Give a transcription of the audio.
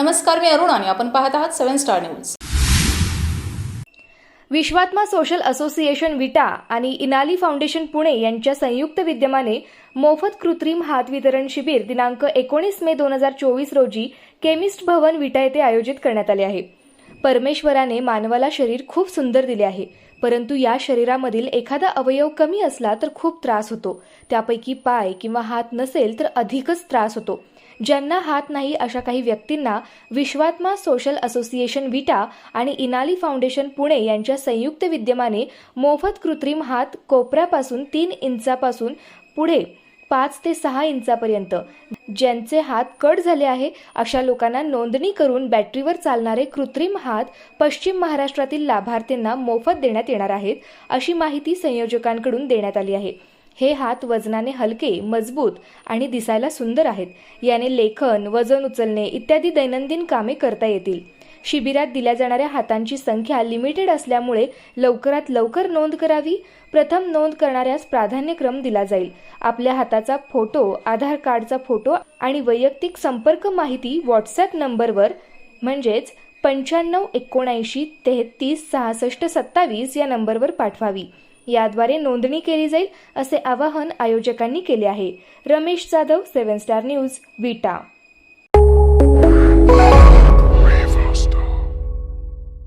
नमस्कार मी अरुण आणि आपण पाहत आहात seven star news. Vishwatma social association Vita आणि इनाली फाउंडेशन पुणे यांच्या संयुक्त विद्यमाने मोफत कृत्रिम हात वितरण शिबिर दिनांक एकोणीस मे दोन हजार चोवीस रोजी केमिस्ट भवन विटा येथे आयोजित करण्यात आले आहे. परमेश्वराने मानवाला शरीर खूप सुंदर दिले आहे. परंतु या शरीरामधील एखादा अवयव कमी असला तर खूप त्रास होतो. त्यापैकी पाय किंवा हात नसेल तर अधिकच त्रास होतो. ज्यांना हात नाही अशा काही व्यक्तींना विश्वात्मा सोशल असोसिएशन विटा आणि इनाली फाउंडेशन पुणे यांच्या संयुक्त विद्यमाने मोफत कृत्रिम हात कोपऱ्यापासून तीन इंचापासून पुढे पाच ते सहा इंचापर्यंत. ज्यांचे हात कट झाले आहे अशा लोकांना नोंदणी करून बॅटरीवर चालणारे कृत्रिम हात पश्चिम महाराष्ट्रातील लाभार्थ्यांना मोफत देण्यात येणार आहेत अशी माहिती संयोजकांकडून देण्यात आली आहे. हे हात वजनाने हलके मजबूत आणि दिसायला सुंदर आहेत. याने लेखन वजन उचलणे इत्यादी दैनंदिन कामे करता येतील. शिबिरात दिल्या जाणाऱ्या हातांची संख्या लिमिटेड असल्यामुळे लवकरात लवकर नोंद करावी. प्रथम नोंद करणाऱ्यास प्राधान्यक्रम दिला जाईल. आपल्या हाताचा फोटो आधार कार्डचा फोटो आणि वैयक्तिक संपर्क माहिती व्हॉट्सॲप नंबरवर म्हणजेच पंच्याण्णव एकोणऐंशी तेहतीस सहासष्ट सत्तावीस या नंबरवर पाठवावी. याद्वारे नोंदणी केली जाईल असे आवाहन आयोजकांनी केले आहे. Ramesh Jadhav seven star news Vita.